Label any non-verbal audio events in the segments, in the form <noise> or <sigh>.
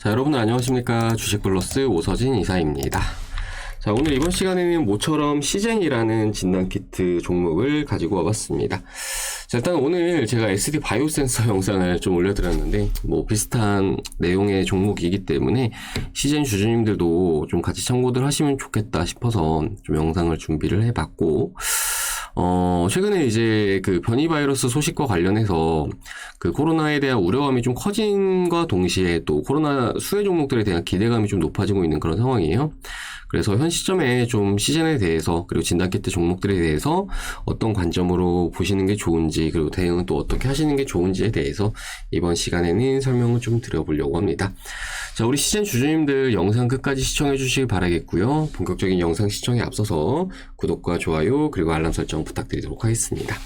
자, 여러분 안녕하십니까. 주식블러스 오서진 이사입니다. 자, 오늘 이번 시간에는 모처럼 시젠이라는 진단키트 종목을 가지고 와봤습니다. 자, 일단 오늘 제가 SD 바이오 센서 <laughs> 영상을 좀 올려드렸는데, 뭐 비슷한 내용의 종목이기 때문에 시젠 주주님들도 좀 같이 참고들 하시면 좋겠다 싶어서 좀 영상을 준비를 해봤고, 어, 최근에 이제 그 변이 바이러스 소식과 관련해서 그 코로나에 대한 우려감이 좀 커진과 동시에 또 코로나 수혜 종목들에 대한 기대감이 좀 높아지고 있는 그런 상황이에요. 그래서 현 시점에 좀 시즌에 대해서 그리고 진단키트 종목들에 대해서 어떤 관점으로 보시는 게 좋은지 그리고 대응은 또 어떻게 하시는 게 좋은지에 대해서 이번 시간에는 설명을 좀 드려보려고 합니다. 자, 우리 시즌 주주님들 영상 끝까지 시청해 주시길 바라겠고요. 본격적인 영상 시청에 앞서서 구독과 좋아요 그리고 알람 설정 부탁드리도록 하겠습니다.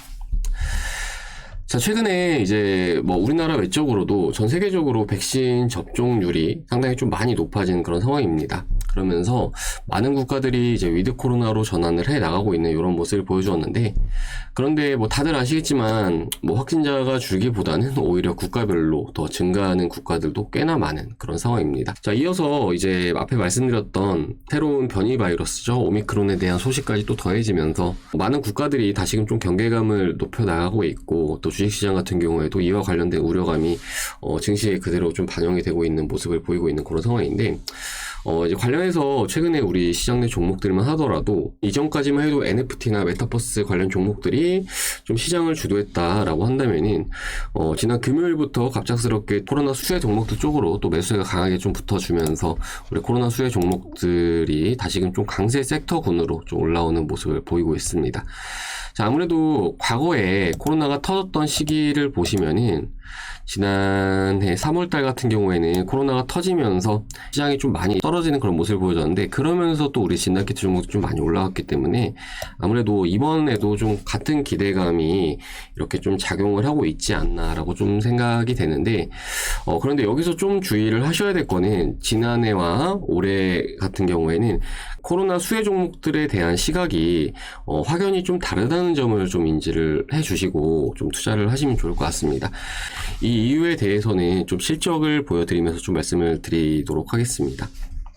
자, 최근에 이제 뭐 우리나라 외적으로도 전 세계적으로 백신 접종률이 상당히 좀 많이 높아진 그런 상황입니다. 그러면서 많은 국가들이 이제 위드 코로나로 전환을 해 나가고 있는 이런 모습을 보여주었는데 그런데 뭐 다들 아시겠지만 뭐 확진자가 줄기보다는 <laughs> 오히려 국가별로 더 증가하는 국가들도 꽤나 많은 그런 상황입니다. 자, 이어서 이제 앞에 말씀드렸던 새로운 변이 바이러스죠. 오미크론에 대한 소식까지 또 더해지면서 많은 국가들이 다시금 좀 경계감을 높여 나가고 있고 또 주식시장 같은 경우에도 이와 관련된 우려감이 어, 증시에 그대로 좀 반영이 되고 있는 모습을 보이고 있는 그런 상황인데 어, 이제 관련해서 최근에 우리 시장 내 종목들만 하더라도 이전까지만 해도 NFT나 메타버스 관련 종목들이 좀 시장을 주도했다라고 한다면은 어, 지난 금요일부터 갑작스럽게 코로나 수혜 종목들 쪽으로 또 매수세가 강하게 좀 붙어주면서 우리 코로나 수혜 종목들이 다시금 좀 강세 섹터군으로 좀 올라오는 모습을 보이고 있습니다. 자, 아무래도 과거에 코로나가 터졌던 시기를 보시면은 지난해 3월달 같은 경우에는 코로나가 터지면서 시장이 좀 많이 떨어지는 그런 모습을 보여줬는데 그러면서 또 우리 진단키트 종목도 좀 많이 올라왔기 때문에 아무래도 이번에도 좀 같은 기대감이 이렇게 좀 작용을 하고 있지 않나라고 좀 생각이 되는데 어 그런데 여기서 좀 주의를 하셔야 될 거는 지난해와 올해 같은 경우에는 코로나 수혜 종목들에 대한 시각이 어, 확연히 좀 다르다는 점을 좀 인지를 해주시고 좀 투자를 하시면 좋을 것 같습니다. 이 이유에 대해서는 좀 실적을 보여드리면서 좀 말씀을 드리도록 하겠습니다.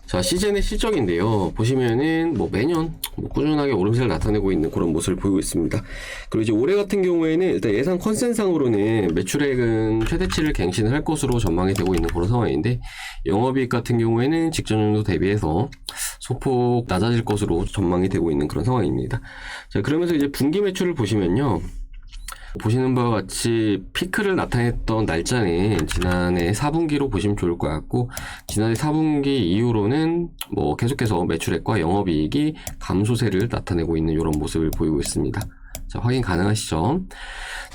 자, 시즌의 실적인데요. 보시면은 뭐 매년 뭐 꾸준하게 오름세를 나타내고 있는 그런 모습을 보이고 있습니다. 그리고 이제 올해 같은 경우에는 일단 예상 컨센상으로는 매출액은 최대치를 갱신을 할 것으로 전망이 되고 있는 그런 상황인데 영업이익 같은 경우에는 직전 연도 대비해서 소폭 낮아질 것으로 전망이 되고 있는 그런 상황입니다. 자, 그러면서 이제 분기 매출을 보시면요. 보시는 바와 같이 피크를 나타냈던 날짜는 지난해 4분기로 보시면 좋을 것 같고 지난해 4분기 이후로는 뭐 계속해서 매출액과 영업이익이 감소세를 나타내고 있는 이런 모습을 보이고 있습니다. 자, 확인 가능하시죠?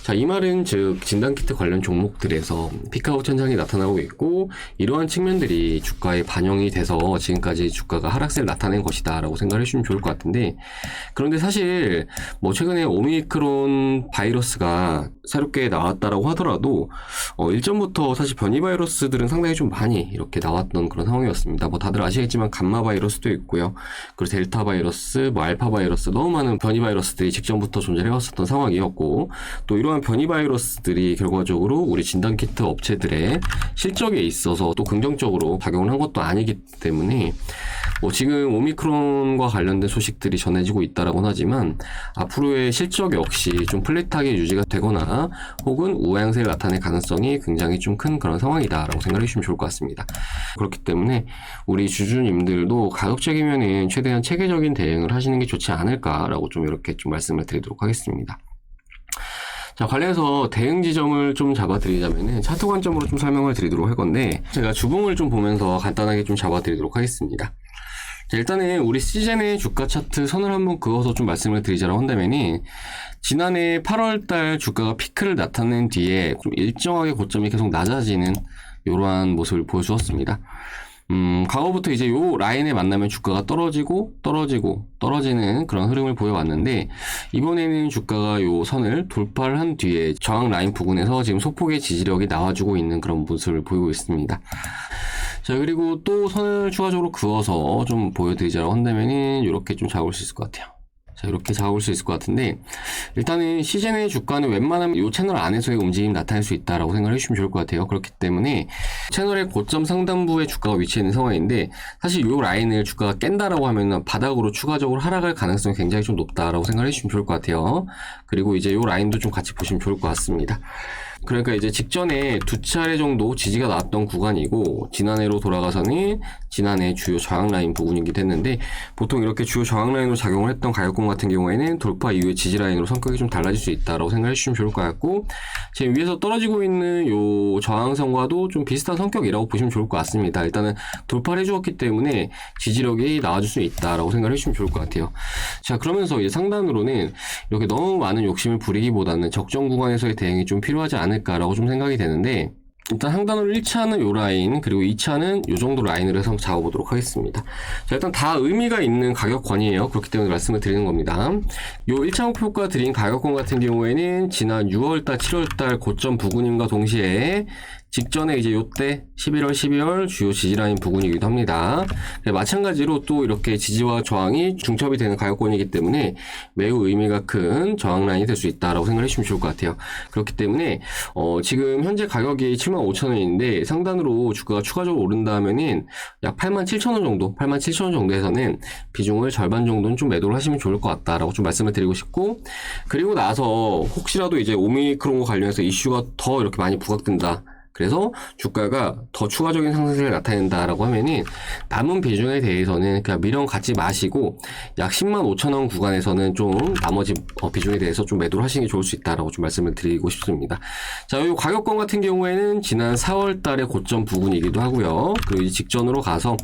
자, 이 말은 즉 진단키트 관련 종목들에서 피크아웃 현상이 나타나고 있고 이러한 측면들이 주가에 반영이 돼서 지금까지 주가가 하락세를 나타낸 것이다라고 생각을 해주시면 좋을 것 같은데 그런데 사실 뭐 최근에 오미크론 바이러스가 새롭게 나왔다라고 하더라도 어, 일전부터 사실 변이 바이러스들은 상당히 좀 많이 이렇게 나왔던 그런 상황이었습니다. 뭐 다들 아시겠지만 감마 바이러스도 있고요. 그리고 델타 바이러스, 뭐 알파 바이러스 너무 많은 변이 바이러스들이 직전부터 존재해왔었던 상황이었고 또 이 러한 변이 바이러스들이 결과적으로 우리 진단 키트 업체들의 실적에 있어서 또 긍정적으로 작용을 한 것도 아니기 때문에 뭐 지금 오미크론과 관련된 소식들이 전해지고 있다라고는 하지만 앞으로의 실적 역시 좀 플랫하게 유지가 되거나 혹은 우양세를 나타낼 가능성이 굉장히 좀 큰 그런 상황이다라고 생각해 주시면 좋을 것 같습니다. 그렇기 때문에 우리 주주님들도 가급적이면은 최대한 체계적인 대응을 하시는 게 좋지 않을까라고 좀 이렇게 좀 말씀을 드리도록 하겠습니다. 자, 관련해서 대응 지점을 좀 잡아드리자면은 차트 관점으로 좀 설명을 드리도록 할 건데 제가 주봉을 좀 보면서 간단하게 좀 잡아드리도록 하겠습니다. 자, 일단은 우리 시즌의 주가 차트 선을 한번 그어서 좀 말씀을 드리자라고 한다면은 지난해 8월달 주가가 피크를 나타낸 뒤에 좀 일정하게 고점이 계속 낮아지는 이러한 모습을 보여주었습니다. 음, 과거부터 이제 요 라인에 만나면 주가가 떨어지고 떨어지고 떨어지는 그런 흐름을 보여왔는데 이번에는 주가가 요 선을 돌파를 한 뒤에 저항 라인 부근에서 지금 소폭의 지지력이 나와주고 있는 그런 모습을 보이고 있습니다. 자 그리고 또 선을 추가적으로 그어서 좀 보여드리자고 한다면은 이렇게 좀 잡을 수 있을 것 같아요. 자, 이렇게 잡아볼 수 있을 것 같은데, 일단은 시즌의 주가는 웬만하면 이 채널 안에서의 움직임이 나타날 수 있다라고 생각을 해주시면 좋을 것 같아요. 그렇기 때문에 채널의 고점 상단부에 주가가 위치해 있는 상황인데, 사실 이 라인을 주가가 깬다라고 하면 바닥으로 추가적으로 하락할 가능성이 굉장히 좀 높다라고 생각을 해주시면 좋을 것 같아요. 그리고 이제 이 라인도 좀 같이 보시면 좋을 것 같습니다. 그러니까 이제 직전에 두 차례 정도 지지가 나왔던 구간이고 지난해로 돌아가서는 지난해 주요 저항 라인 부분이기도 했는데 보통 이렇게 주요 저항 라인으로 작용을 했던 가격권 같은 경우에는 돌파 이후에 지지 라인으로 성격이 좀 달라질 수 있다라고 생각해 주시면 좋을 것 같고 제 위에서 떨어지고 있는 요 저항선과도 좀 비슷한 성격이라고 보시면 좋을 것 같습니다. 일단은 돌파를 해주었기 때문에 지지력이 나와줄 수 있다라고 생각해 주시면 좋을 것 같아요. 자 그러면서 이제 상단으로는 이렇게 너무 많은 욕심을 부리기보다는 적정 구간에서의 대응이 좀 필요하지 않 을까라고 좀 생각이 되는데 일단 상단으로 1차는 요 라인 그리고 2차는 요 정도 라인으로 해서 잡아보도록 하겠습니다. 자 일단 다 의미가 있는 가격권이에요. 그렇기 때문에 말씀을 드리는 겁니다. 요 1차 목표가 드린 가격권 같은 경우에는 지난 6월달 7월달 고점 부근임과 동시에 직전에 이제 요때 11월 12월 주요 지지라인 부근이기도 합니다. 네, 마찬가지로 또 이렇게 지지와 저항이 중첩이 되는 가격권이기 때문에 매우 의미가 큰 저항 라인이 될 수 있다라고 생각해 주시면 좋을 것 같아요. 그렇기 때문에 어, 지금 현재 가격이 75,000원인데 상단으로 주가가 추가적으로 오른다 하면은 약 87,000원 정도, 87,000원 정도에서는 비중을 절반 정도는 좀 매도를 하시면 좋을 것 같다라고 좀 말씀을 드리고 싶고 그리고 나서 혹시라도 이제 오미크론과 관련해서 이슈가 더 이렇게 많이 부각된다. 그래서 주가가 더 추가적인 상승세를 나타낸다라고 하면은 남은 비중에 대해서는 그냥 미련 갖지 마시고 약 10만 5천 원 구간에서는 좀 나머지 어, 비중에 대해서 좀 매도를 하시는 게 좋을 수 있다라고 좀 말씀을 드리고 싶습니다. 자, 이 가격권 같은 경우에는 지난 4월 달에 고점 부근이기도 하고요. 그리고 직전으로 가서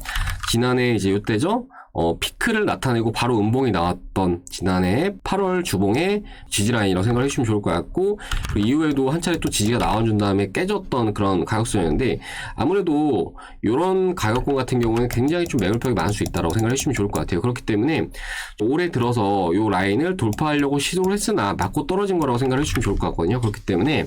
지난해 이제 이때죠. 어, 피크를 나타내고 바로 음봉이 나왔던 지난해 8월 주봉의 지지라인이라고 생각을 해주시면 좋을 것 같고 그 이후에도 한 차례 또 지지가 나와준 다음에 깨졌던 그런 가격수였는데 아무래도 이런 가격권 같은 경우는 굉장히 좀 매물폭이 많을 수 있다고 생각을 해주시면 좋을 것 같아요. 그렇기 때문에 올해 들어서 이 라인을 돌파하려고 시도를 했으나 맞고 떨어진 거라고 생각을 해주시면 좋을 것 같거든요. 그렇기 때문에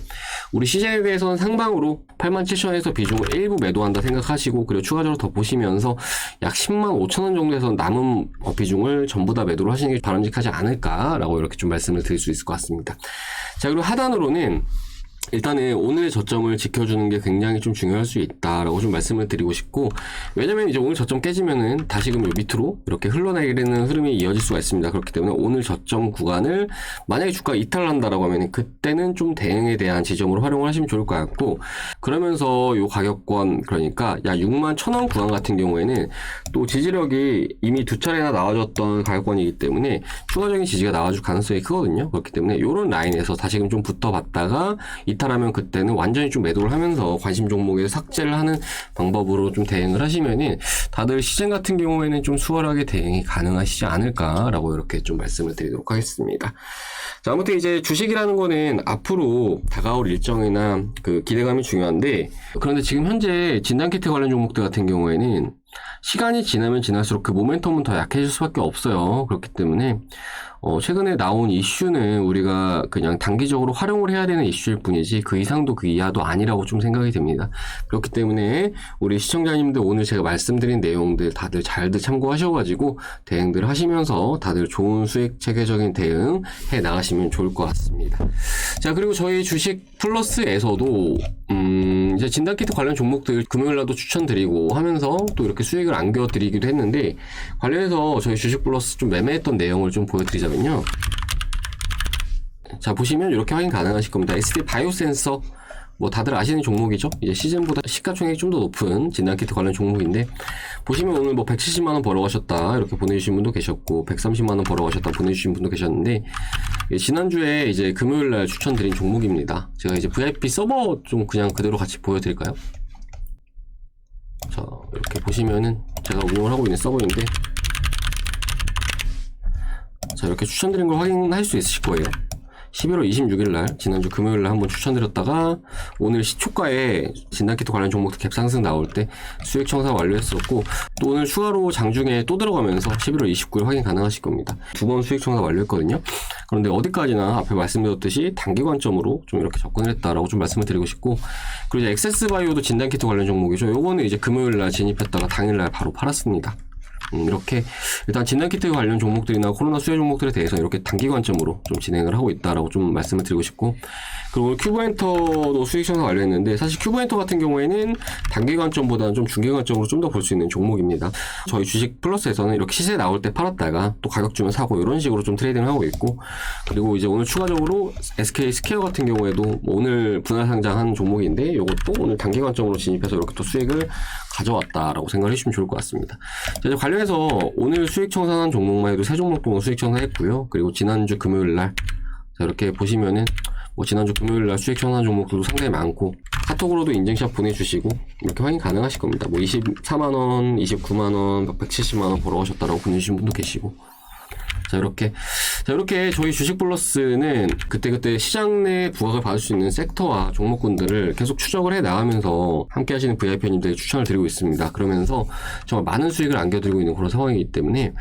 우리 시장에 대해서는 상방으로 87,000원에서 비중을 일부 매도한다 생각하시고 그리고 추가적으로 더 보시면서 약 10만 5천 원 정도에서 남은 어, 비중을 전부 다 매도를 하시는 게 바람직하지 않을까라고 이렇게 좀 말씀을 드릴 수 있을 것 같습니다. 자 그리고 하단으로는 일단은 오늘의 저점을 지켜주는 게 굉장히 좀 중요할 수 있다라고 좀 말씀을 드리고 싶고 왜냐면 이제 오늘 저점 깨지면은 다시금 요 밑으로 이렇게 흘러내리는 흐름이 이어질 수가 있습니다. 그렇기 때문에 오늘 저점 구간을 만약에 주가가 이탈한다라고 하면 그때는 좀 대응에 대한 지점으로 활용을 하시면 좋을 것 같고 그러면서 요 가격권 그러니까 약 6만 1천원 구간 같은 경우에는 또 지지력이 이미 두 차례나 나와줬던 가격권이기 때문에 추가적인 지지가 나와줄 가능성이 크거든요. 그렇기 때문에 요런 라인에서 다시금 좀 붙어봤다가 이탈하면 그때는 완전히 좀 매도를 하면서 관심 종목에 삭제를 하는 방법으로 좀 대응을 하시면은 다들 시즌 같은 경우에는 좀 수월하게 대응이 가능하시지 않을까라고 이렇게 좀 말씀을 드리도록 하겠습니다. 자, 아무튼 이제 주식이라는 거는 앞으로 다가올 일정이나 그 기대감이 중요한데 그런데 지금 현재 진단 키트 관련 종목들 같은 경우에는 시간이 지나면 지날수록 그 모멘텀은 더 약해질 수밖에 없어요. 그렇기 때문에 어, 최근에 나온 이슈는 우리가 그냥 단기적으로 활용을 해야 되는 이슈일 뿐이지 그 이상도 그 이하도 아니라고 좀 생각이 됩니다. 그렇기 때문에 우리 시청자님들 오늘 제가 말씀드린 내용들 다들 잘들 참고하셔가지고 대응들 하시면서 다들 좋은 수익 체계적인 대응 해 나가시면 좋을 것 같습니다. 자 그리고 저희 주식 플러스에서도 음, 이제 진단 키트 관련 종목들 금요일 날도 추천드리고 하면서 또 이렇게 수익을 안겨드리기도 했는데 관련해서 저희 주식 플러스 좀 매매했던 내용을 좀 보여드리자면요. 자 보시면 이렇게 확인 가능하실 겁니다. SD 바이오 센서 뭐 다들 아시는 종목이죠. 이제 시즌보다 시가총액이 좀 더 높은 진단키트 관련 종목인데 보시면 오늘 뭐 170만 원 벌어가셨다 이렇게 보내주신 분도 계셨고 130만 원 벌어가셨다 보내주신 분도 계셨는데 예, 지난주에 이제 금요일 날 추천드린 종목입니다. 제가 이제 VIP 서버 좀 그냥 그대로 같이 보여드릴까요? 자 이렇게 보시면은 제가 운영을 하고 있는 서버인데 자 이렇게 추천드린 걸 확인할 수 있으실 거예요. 11월 26일 날 지난주 금요일 날 한번 추천드렸다가 오늘 시초가에 진단키트 관련 종목들 갭상승 나올 때 수익 청산 완료했었고 또 오늘 추가로 장중에 또 들어가면서 11월 29일 확인 가능하실 겁니다. 두 번 수익 청산 완료했거든요. 그런데 어디까지나 앞에 말씀드렸듯이 단기 관점으로 좀 이렇게 접근을 했다라고 좀 말씀을 드리고 싶고 그리고 이제 엑세스 바이오도 진단키트 관련 종목이죠. 요거는 이제 금요일 날 진입했다가 당일 날 바로 팔았습니다. 음, 이렇게 일단 진단키트 관련 종목들이나 코로나 수혜 종목들에 대해서 이렇게 단기 관점으로 좀 진행을 하고 있다라고 좀 말씀을 드리고 싶고 그리고 큐브엔터도 수익 청산 완료했는데 사실 큐브엔터 같은 경우에는 단기 관점보다는 좀 중기 관점으로 좀 더 볼 수 있는 종목입니다. 저희 주식 플러스에서는 이렇게 시세 나올 때 팔았다가 또 가격 주면 사고 이런 식으로 좀 트레이딩을 하고 있고 그리고 이제 오늘 추가적으로 SK 스퀘어 같은 경우에도 뭐 오늘 분할 상장한 종목인데 이것도 오늘 단기 관점으로 진입해서 이렇게 또 수익을 가져왔다라고 생각을 해주시면 좋을 것 같습니다. 자, 이제 관련해서 오늘 수익 청산한 종목만 해도 세 종목 동안 수익 청산했고요. 그리고 지난주 금요일 날 자, 이렇게 보시면은 뭐 지난주 금요일 날 수익 청산 종목들도 상당히 많고 카톡으로도 인증샷 보내주시고 이렇게 확인 가능하실 겁니다. 뭐 24만 원, 29만 원, 170만 원 벌어오셨다라고 보내주신 분도 계시고 자 이렇게 자 이렇게 저희 주식 플러스는 그때그때 시장 내 부각을 받을 수 있는 섹터와 종목군들을 계속 추적을 해 나가면서 함께 하시는 VIP님들에게 추천을 드리고 있습니다. 그러면서 정말 많은 수익을 안겨드리고 있는 그런 상황이기 때문에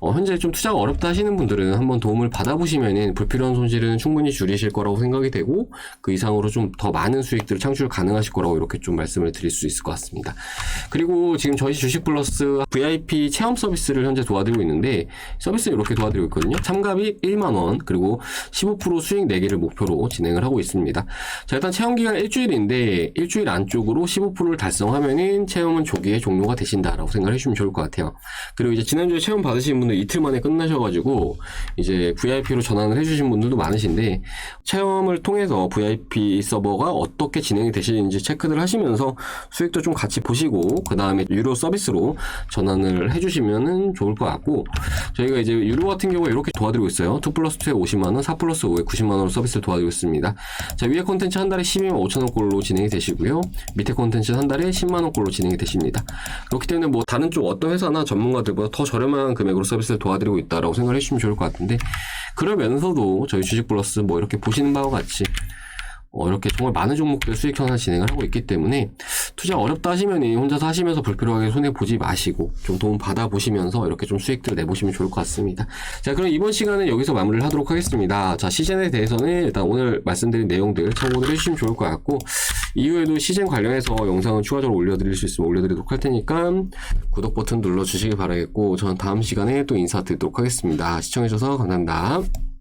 어, 현재 좀 투자가 어렵다 하시는 분들은 한번 도움을 받아보시면은 불필요한 손실은 충분히 줄이실 거라고 생각이 되고 그 이상으로 좀 더 많은 수익들을 창출 가능하실 거라고 이렇게 좀 말씀을 드릴 수 있을 것 같습니다. 그리고 지금 저희 주식 플러스 VIP 체험 서비스를 현재 도와드리고 있는데 서비스를 이렇게 도와드리고 있거든요. 참가비 1만원 그리고 15% 수익 내기를 목표로 진행을 하고 있습니다. 자 일단 체험 기간 일주일인데 일주일 안쪽으로 15%를 달성하면은 체험은 조기에 종료가 되신다라고 생각을 해주시면 좋을 것 같아요. 그리고 이제 지난주에 체험 받으신 분들 이틀 만에 끝나셔가지고 이제 VIP로 전환을 해주신 분들도 많으신데 체험을 통해서 VIP 서버가 어떻게 진행이 되시는지 체크를 하시면서 수익도 좀 같이 보시고 그 다음에 유료 서비스로 전환을 해주시면은 좋을 것 같고 저희가 이제 유료 같은 경우에 이렇게 도와드리고 있어요. 2 플러스 2에 50만원, 4 플러스 5에 90만원으로 서비스를 도와드리고 있습니다. 자, 위에 콘텐츠 한 달에 12만 5천원 꼴로 진행이 되시고요. 밑에 콘텐츠 한 달에 10만원 꼴로 진행이 되십니다. 그렇기 때문에 뭐 다른 쪽 어떤 회사나 전문가들보다 더 저렴한 금액으로 서비스를 도와드리고 있다라고 생각을 해주시면 좋을 것 같은데 그러면서도 저희 주식 플러스 뭐 이렇게 보시는 바와 같이 어, 이렇게 정말 많은 종목들 수익 현상 진행을 하고 있기 때문에 투자 어렵다 하시면 혼자서 하시면서 불필요하게 손해 보지 마시고 좀 도움 받아 보시면서 이렇게 좀 수익들 내보시면 좋을 것 같습니다. 자, 그럼 이번 시간은 여기서 마무리를 하도록 하겠습니다. 자, 시즌에 대해서는 일단 오늘 말씀드린 내용들 참고를 해주시면 좋을 것 같고 이후에도 시즌 관련해서 영상을 추가적으로 올려드릴 수 있으면 올려드리도록 할 테니까 구독 버튼 눌러주시기 바라겠고 저는 다음 시간에 또 인사드리도록 하겠습니다. 시청해주셔서 감사합니다.